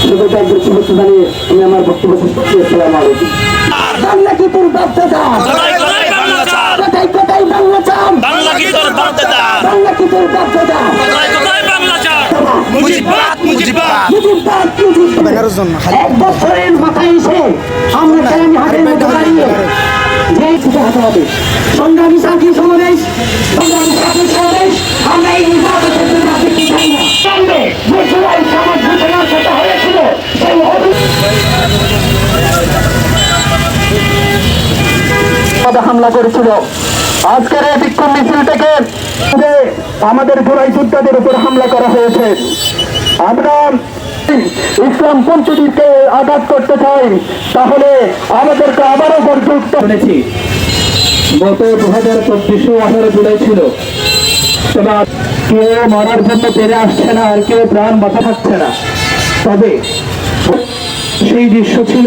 জানিয়ে আমি আমার বক্তব্য শেষ করছি আসসালামু আলাইকুম। বাংলা কি তোর বাচ্চা বাংলা কি তোর বাংলা কি তোর বাচ্চা। এক বছরের মাথায় এসে আমরা কেরানি হাটের মতো দাঁড়িয়ে যে ছুটে হাতে হবে। সংগ্রামী সাথী সমাবেশ হামলা করেছিল। আজকের এই বিক্ষোভ মিছিল থেকে আমাদের জোড়াই যোদ্ধাদের উপর হামলা করা হয়েছে। আমরা ইসলাম পঞ্চদীপকে আঘাত করতে চাই, তাহলে আমাদেরকে আবারও গর্যুক্ত শুনেছি। গত দু হাজার চব্বিশে আঠারো জুলাই ছিল। কেউ মরার জন্য বেড়ে আসছে না, আর কেউ প্রাণ বাঁচা থাকছে না। তবে সেই দৃশ্য ছিল